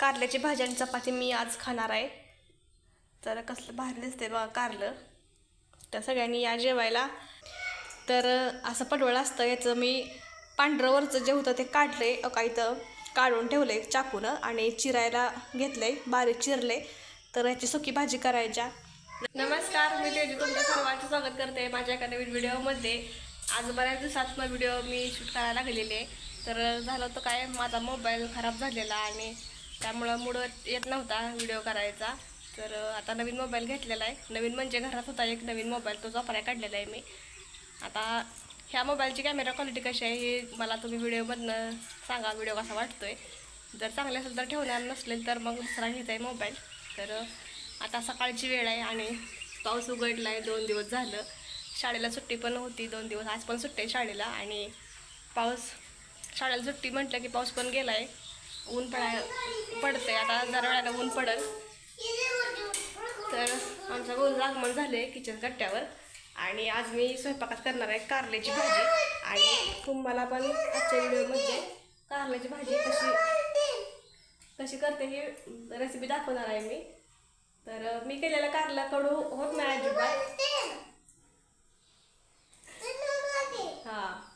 कारल्याची भाजी आणि चपाती मी आज खाणार आहे. तर कसलं भारी दिसते बघा कारलं. तर सगळ्यांनी या जेवायला. तर असं पडवळ असतं याचं मी पांढरवरचं जे होतं ते काढले का इथं काढून ठेवले चाकूनं आणि चिरायला घेतले बारीक चिरले तर याची सुकी भाजी करायच्या. नमस्कार मी तेजी तुमच्या सर्वांचं स्वागत करते माझ्या एका नवीन व्हिडिओमध्ये. आज बऱ्याच दिवसात मग व्हिडिओ मी शूट करायला लागलेले. तर झालं होतं काय माझा मोबाईल खराब झालेला आणि त्यामुळं मूड येत नव्हता व्हिडिओ करायचा. तर आता नवीन मोबाईल घेतलेला आहे. नवीन म्हणजे घरात होता एक नवीन मोबाईल तो वापराय काढलेला आहे मी. आता ह्या मोबाईलची कॅमेरा क्वालिटी कशी आहे हे मला तुम्ही व्हिडिओमधनं सांगा व्हिडिओ कसा वाटतोय. जर चांगले असेल तर ठेवणार नसलेल तर मग दुसरा घ्यायचा आहे मोबाईल तर आता सकाळची वेळ आहे आणि पाऊस उघडला आहे दोन दिवस झालं. शाळेला सुट्टी पण होती दोन दिवस. आज पण सुट्टी आहे शाळेला आणि पाऊस शाळेला सुट्टी म्हटलं की पाऊस पण गेला आहे ऊन पडाय पडतंय. आता जरा वेळाला ऊन पडल. तर आमचं गोल आगमन आहे किचन कट्ट्यावर. आणि आज मी स्वयंपाकात करणार आहे कारल्याची भाजी. आणि तुम्हाला पण आजच्या व्हिडिओमध्ये कारल्याची भाजी कशी कशी करते ही रेसिपी दाखवणार आहे मी. तर मी केलेला कारला कडू होत नाही अजिबात. हां.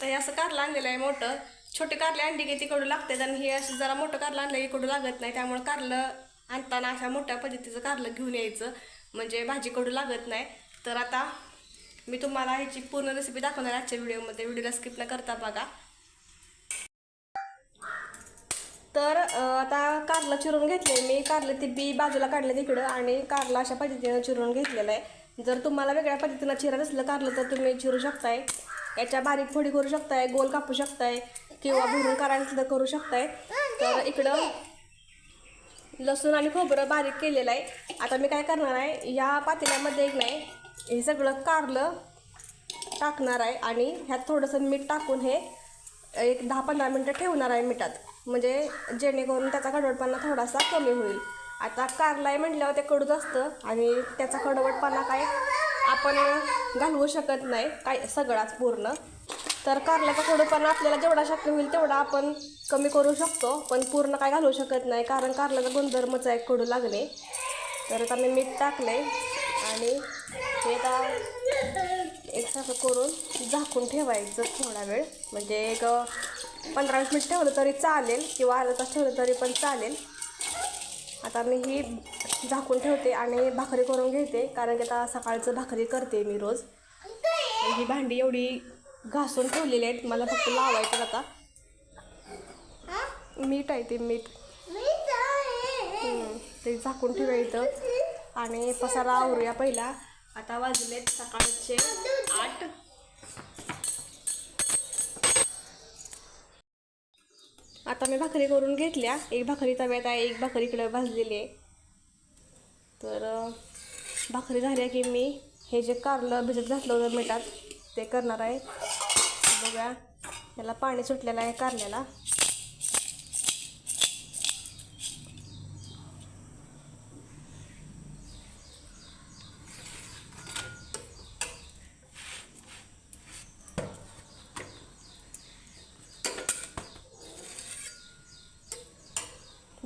तर हे असं कारलं आणलेलं आहे मोठं. छोटे कारले अंडी की कडू लागतात आणि हे असं जरा मोठं कारलं आणलं की लागत नाही. त्यामुळे कारलं आणताना अशा मोठ्या पद्धतीचं कारलं घेऊन यायचं. म्हणजे भाजी कडू लागत नाही. तर आता मी तुम्हाला ह्याची पूर्ण रेसिपी दाखवणार आहे आजच्या व्हिडिओमध्ये. व्हिडिओला स्किप न करता बघा. तर आता कारलं चिरून घेतले मी. कारलं ती बी बाजूला काढलं तिकडं आणि कारलं अशा पद्धतीनं चिरून घेतलेलं आहे. जर तुम्हाला वेगळ्या पद्धतीनं चिरत असलं कारलं तर तुम्ही चिरू शकताय. याच्या बारीक फोडी करू शकताय गोल कापू शकताय किंवा भरून करायला सुद्धा करू शकताय. तर इकडं लसूण आणि खोबरं बारीक केलेलं आहे. आता मी काय करणार आहे या पातेल्यामध्ये एक नाही हे सगळं कारलं टाकणार आहे आणि ह्यात थोडंसं मीठ टाकून हे एक दहा पंधरा मिनटं ठेवणार आहे मिठात. म्हणजे जेणेकरून त्याचा कडवटपणा थोडासा कमी होईल. आता कारलाय आहे म्हटल्यावर ते कडूच असतं आणि त्याचा कडवटपणा काय? आपण घालवू शकत नाही काय सगळाच पूर्ण. तर कारल्याचा कडूपणा आपल्याला जेवढा शक्य होईल तेवढा आपण कमी करू शकतो पण पूर्ण काय घालवू शकत नाही कारण कारल्याचा गुणधर्मच आहे कडू लागले तर आता मी मीठ टाकले आणि हे आता एकसारखं करून झाकून ठेवायचं थोडा वेळ. म्हणजे एक पंधरा वीस मिनिट ठेवलं तरी चालेल किंवा अर्धा तास ठेवलं तरी पण चालेल. आता मी ही झाकून ठेवते आणि भाकरी करून घेते कारण की आता सकाळचं भाकरी करते मी रोज. ही भांडी एवढी घासून ठेवलेली आहेत मला फक्त लावायचं आता. मीठ आहे ते मीठ. ते झाकून ठेवायचं. आणि पसारा आवरूया पहिला. आता वाजलेत सकाळचे आठ. आता मी भाकरी करून घेतल्या. एक भाकरी तव्यात आहे एक भाकरी इकडं भाजलेली आहे. तर भाकरी झाल्या की मी. हे जे कारलं भिजत घातलं होतं मिठात ते करणार आहे. बघा याला पाणी सुटलेलं आहे कारल्याला.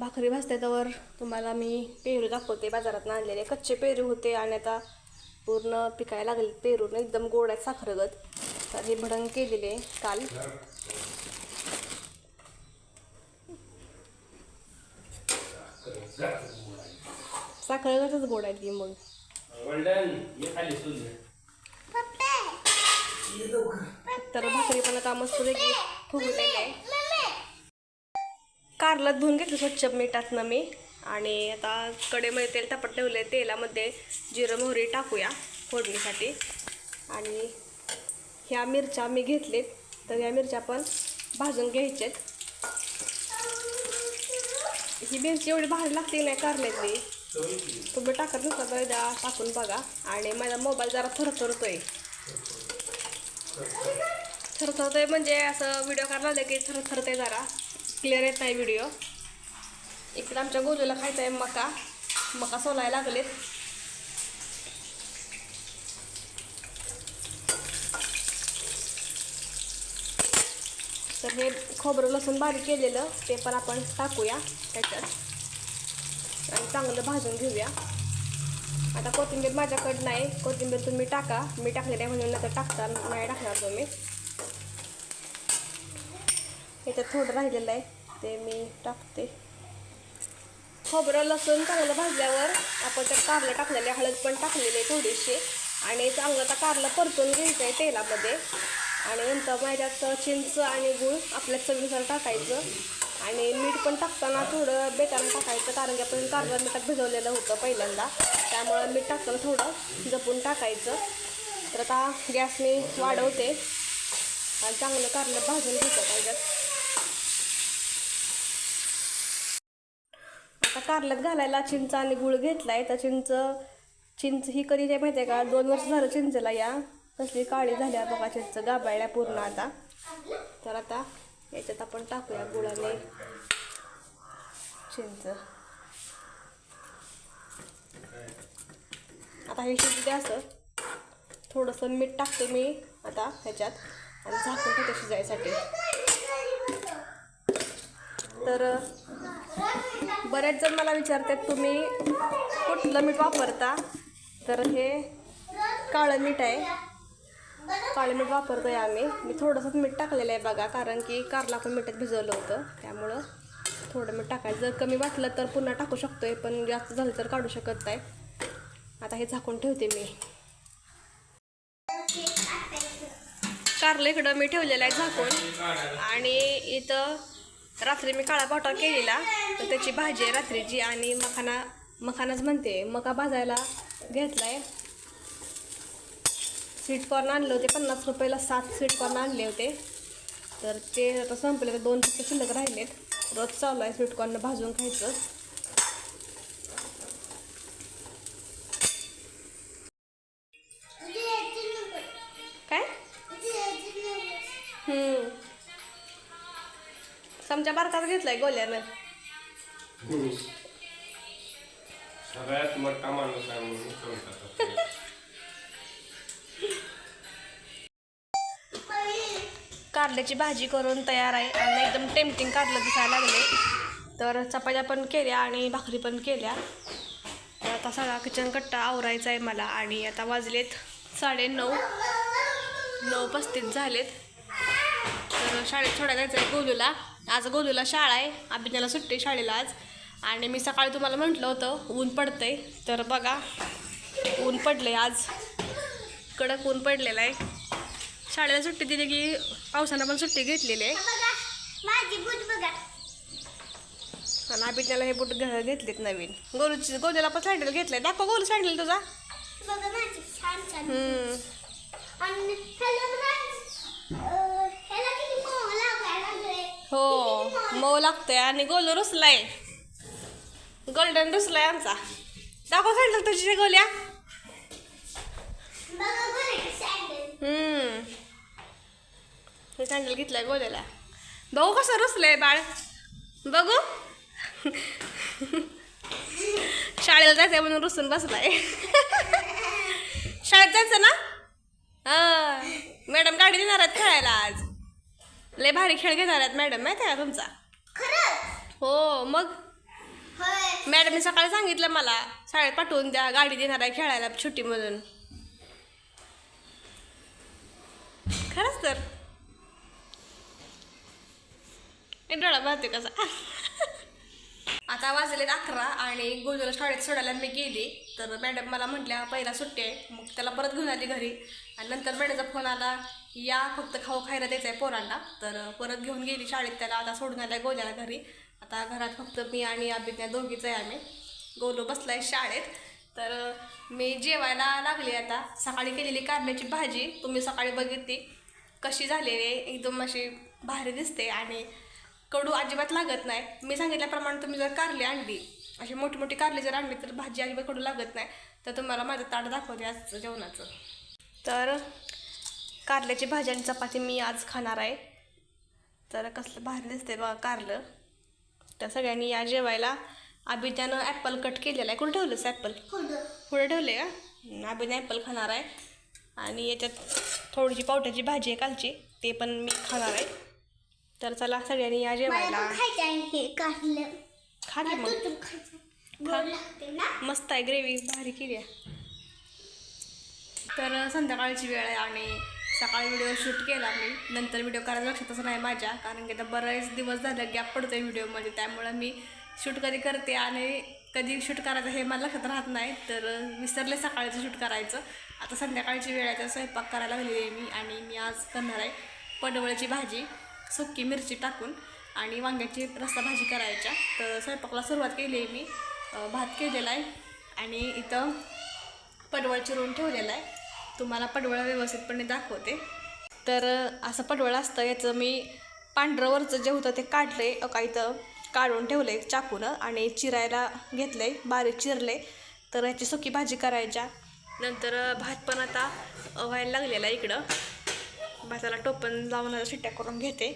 भाकरी भाजते त्यावर तुम्हाला मी पेरू दाखवते. बाजारात आणलेले कच्चे पेरू होते आणि आता पूर्ण पिकायला लागले पेरून एकदम गोड आहे साखरगत. तर हे भडंग केलेले काल. साखरगतच गोड आहे ती मग. वल्डन ये खाली सुन तर भाकरी पण आता मस्तपैकी फुगलेली आहे कारलं धुवून घेतलं स्वच्छ मिठातनं मी. आणि आता कडेमध्ये तेल तापट आहे तेलामध्ये जिरं मोहरी टाकूया फोडणीसाठी. आणि ह्या मिरच्या मी घेतलेत. तर ह्या मिरच्या पण भाजून घ्यायच्यात. ही मिरची एवढी भाजी लागते नाही कारल्यातली. तुम्ही टाकत नसता तर एकदा टाकून बघा. आणि माझा मोबाईल जरा थरथरतोय. थरथरतोय म्हणजे असं व्हिडिओ करायला लागले की आहे जरा. क्लिअर येत नाही व्हिडिओ इकडे आमच्या गोजूला खायचा आहे मका. मका सोलायला लागलेत. तर हे खोबरं लसूण बारीक केलेलं ते पण आपण टाकूया त्याच्यात. आणि चांगलं भाजून घेऊया. आता कोथिंबीर माझ्याकडे नाही. कोथिंबीर तुम्ही टाका. मी टाकलेलं आहे म्हणून नंतर टाकता नाही टाकणार तुम्ही. याच्यात थोडं राहिलेलं आहे. ते मी टाकते. खोबरं लसूण चांगलं भाजल्यावर आपण त्यात कारलं टाकलेले हळद पण टाकलेली आहे थोडीशी. आणि चांगलं आता कारलं परतून घ्यायचं आहे तेलामध्ये. आणि नंतर माझ्यात चिंच आणि गूळ आपल्या चवीनुसार टाकायचं. आणि मीठ पण टाकताना थोडं बेटानं टाकायचं कारण की आपण कारलं मिठात भिजवलेलं होतं पहिल्यांदा. त्यामुळं मीठ टाकताना थोडं जपून टाकायचं. तर आता गॅस मी वाढवते. आणि चांगलं कारलं भाजून घेतं पाहिजे कारल्यात घालायला चिंच आणि गुळ घेतलाय. तर चिंच चिंच ही कधी आहे माहिती आहे का? दोन वर्ष झालं चिंचला या. कसली काळी झाली आहे बघा चिंच गाबाळल्या पूर्ण आता. तर आता याच्यात आपण टाकूया गुळाने चिंच. आता हे शिजू द्या असं. थोडंसं मीठ टाकते मी आता ह्याच्यात आणि झाकून ठेवते शिजायसाठी. तर बरेच जण मला विचारतात तुम्ही कुठलं मीठ वापरता? तर हे काळं मीठ आहे. काळं मीठ वापरतो आहे आम्ही. मी थोडंसंच मीठ टाकलेलं आहे बघा कारण की कारला पण मिठात भिजवलं होतं. त्यामुळं थोडं मीठ टाकायचं. जर कमी वाटलं तर पुन्हा टाकू शकतो आहे पण जास्त झालं तर काढू शकत नाही. आता हे झाकून ठेवते मी. कारलं इकडं मी ठेवलेलं आहे झाकून. आणि इथं रात्री मी काळा पावटा केलेला तर त्याची भाजी आहे रात्रीची आणि मखाना मखानाच म्हणते मका भाजायला घेतलाय. आहे स्वीटकॉर्न आणले होते पन्नास रुपयाला सात स्वीटकॉर्न आणले होते. तर ते आता संपले तर दोन फक्त शिल्लक राहिलेत. रोज चालू आहे स्वीटकॉर्न भाजून खायचं. चमचा बारकाच घेतलाय गोल्यानं. सगळ्यात मोठा माणूस आहे म्हणून कारल्याची भाजी करून तयार आहे आणि एकदम टेम्पटिंग कारलं दिसायला लागले तर चपात्या पण केल्या आणि भाकरी पण केल्या. तर आता सगळा किचन कट्टा आवरायचा आहे मला आणि आता वाजलेत साडे नऊ नऊ पस्तीस झालेत. तर शाळेत सोडायला जायचं आहे गोलूला. आज गोलूला शाळा आहे. अभिज्ञाला सुट्टी शाळेला आज. आणि मी सकाळी तुम्हाला म्हटलं होतं ऊन पडतंय. तर बघा ऊन पडले आज. कडक ऊन पडलेलं आहे. शाळेला सुट्टी दिली की पावसानं पण सुट्टी घेतलेली आहे. आणि अभिज्ञाला हे बूट घेतलेत नवीन. गोलूची गोलूला पण सँडल घेतलंय. दाखव गोलू सँडल तुझा. मऊ लागतंय आणि गोलू रुसलाय. गोल्डन रुसलाय आमचा. दाखव सँडल तुझी गोल्या. सँडल हम्म. सँडल घेतलाय गोल्याला. बघू कसं रुसलंय बाळ. बघू. शाळेला जायचंय म्हणून रुसून बसलाय. शाळेत जायचं ना? हा. मॅडम गाडी देणार आहेत खेळायला आज. लय भारी खेळ घेणार आहेत मॅडम माहिती आहे का तुमचा? हो मग? मॅडमने सकाळी सांगितलं मला शाळेत पाठवून द्या गाडी देणार आहे खेळायला सुट्टीमधून खरंच तर. डोळा पाहते कसा? आता वाजलेत अकरा आणि गोजूला शाळेत सोडायला मी गेली. तर मॅडम मला म्हटल्या पहिला सुट्टी आहे. मग त्याला परत घेऊन आली घरी. आणि नंतर मॅडमचा फोन आला या फक्त खाऊ खायला द्यायचं आहे पोरांना. तर परत घेऊन गेली शाळेत त्याला. आता सोडून आल्या गोल्याला घरी. आता घरात फक्त मी आणि अभिज्ञा दोघीच आहे आम्ही. गोलू बसलाय शाळेत. तर मी जेवायला लागली आता. सकाळी केलेली कारल्याची भाजी तुम्ही सकाळी बघितली. कशी झालेली आहे? एकदम अशी भारी दिसते आणि कडू अजिबात लागत नाही. मी सांगितल्याप्रमाणे तुम्ही जर कारली आणली अशी मोठी मोठी कारली जर आणली तर भाजी अजिबात कडू लागत नाही. तर तुम्हाला माझं ताट दाखवते आजचं जेवणाचं. तर कारल्याची भाजी आणि चपाती मी आज खाणार आहे. तर कसलं भारी दिसते बघा कारलं. तर सगळ्यांनी या जेवायला. अभिजानं ॲपल कट केलेला आहे. कुठं ठेवलंस ॲपल पुढे ठेवले का? अभिने ॲपल खाणार आहे. आणि याच्यात थोडीशी पावट्याची भाजी आहे कालची. ते पण मी खाणार आहे. तर चला सगळ्यांनी या जेवायला. खा की मग. मस्त आहे ग्रेव्ही भारी केली आहे. तर संध्याकाळची वेळ आहे आणि सकाळी व्हिडिओ शूट केला मी. नंतर व्हिडिओ करायला लक्षातच नाही माझ्या कारण की आता बरेच दिवस झाले गॅप पडतोय व्हिडिओमध्ये त्यामुळं मी शूट कधी करते आणि कधी शूट करायचं हे मला लक्षात राहत नाही. तर विसरले सकाळचं शूट करायचं. आता संध्याकाळची वेळ आहे तर स्वयंपाक करायला लागलेली आहे मी आणि मी आज करणार आहे पडवळची भाजी. सुकी मिरची टाकून आणि वांग्याची रस्सा भाजी करायच्या. तर स्वयंपाकाला सुरुवात केली आहे मी. भात केलेला आहे आणि इथं पडवळ चिरून ठेवलेला आहे. तुम्हाला पडवळ व्यवस्थितपणे दाखवते. तर असं पडवळ असतं याचं मी पांढरंवरचं जे होतं ते काढले का इथं काढून ठेवलं आहे चाकूनं आणि चिरायला घेतलं आहे बारीक चिरले तर याची सुकी भाजी करायच्या. नंतर भात पण आता व्हायला लागलेला आहे इकडं. भाताला टोपण लावून शिट्ट्या करून घेते.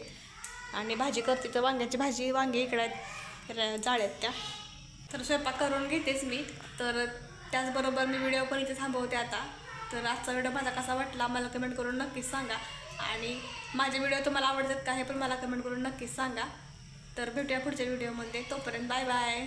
आणि भाजी करते तर वांग्याची भाजी वांगे इकडे आहेत जाळ्यात त्या. तर स्वयंपाक करून घेतेच मी. तर त्याचबरोबर मी व्हिडिओ पण इथे थांबवते आता. तर आजचा व्हिडिओ माझा कसा वाटला मला कमेंट करून नक्कीच सांगा. आणि माझे व्हिडिओ तुम्हाला आवडतात का हे पण मला कमेंट करून नक्कीच सांगा. तर भेटूया पुढच्या व्हिडिओमध्ये तोपर्यंत बाय बाय